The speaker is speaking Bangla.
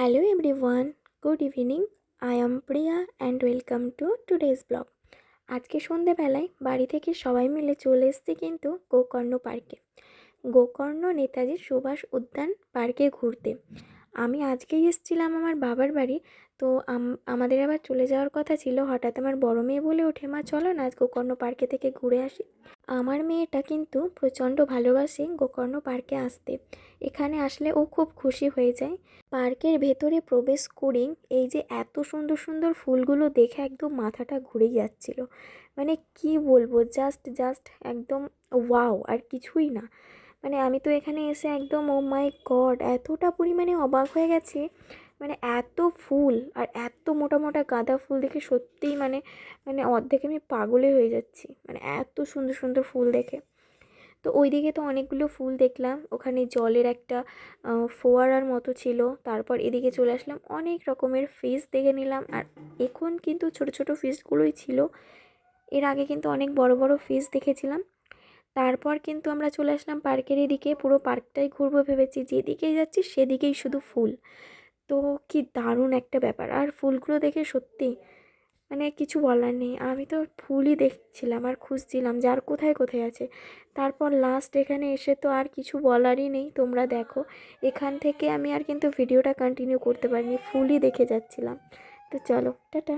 Hello everyone, good evening. I am Priya and welcome to today's blog. আজকে সন্ধেবেলায় বাড়ি থেকে সবাই মিলে চলে এসেছি কিন্তু গোকর্ণ পার্কে গোকর্ণ নেতাজি সুভাষ উদ্যান পার্কে ঘুরতে আমি আজকেই এসেছিলাম আমার বাবার বাড়ি। তো আমাদের আবার চলে যাওয়ার কথা ছিল। হঠাৎ আমার বড় মেয়ে বলে ওঠে, মা, চলো না আজ গোকর্ণ পার্কে থেকে ঘুরে আসি। আমার মেয়েটা কিন্তু প্রচণ্ড ভালোবাসে গোকর্ণ পার্কে আসতে। এখানে আসলে ও খুব খুশি হয়ে যায়। পার্কের ভেতরে প্রবেশ করেই এই যে এত সুন্দর সুন্দর ফুলগুলো দেখে একদম মাথাটা ঘুরে যাচ্ছিল। মানে কি বলব জাস্ট জাস্ট একদম ওয়াও আর কিছুই না। মানে আমি তো এখানে এসে একদম ও মাই গড এতটা পরিমাণে অবাক হয়ে গেছি। মানে এত ফুল আর এত মোটা মোটা গাঁদা ফুল দেখে সত্যিই মানে মানে অর্ধেক আমি পাগলে হয়ে যাচ্ছি। মানে এত সুন্দর সুন্দর ফুল দেখে। তো ওইদিকে তো অনেকগুলো ফুল দেখলাম। ওখানে জলের একটা ফোয়ারার মতো ছিল। তারপর এদিকে চলে আসলাম। অনেক রকমের ফিশ দেখে নিলাম। আর এখন কিন্তু ছোট ছোট ফিশগুলোই ছিল। এর আগে কিন্তু অনেক বড় বড় ফিশ দেখেছিলাম। তারপর কিন্তু আমরা চলে আসলাম পার্কের এদিকে, পুরো পার্কটাই ঘুরবো ভেবেছি। যেদিকেই যাচ্ছি সেদিকেই শুধু ফুল। তো কি দারুণ একটা ব্যাপার। আর ফুলগুলো দেখে সত্যি মানে কিছু বলার নেই। আমি তো ফুলই দেখছিলাম আর খুঁজছিলাম যে আর কোথায় কোথায় আছে। তারপর লাস্ট এখানে এসে তো আর কিছু বলারই নেই, তোমরা দেখো। এখান থেকে আমি আর কিন্তু ভিডিওটা কন্টিনিউ করতে পারিনি, ফুলই দেখে যাচ্ছিলাম। তো চলো, টাটা।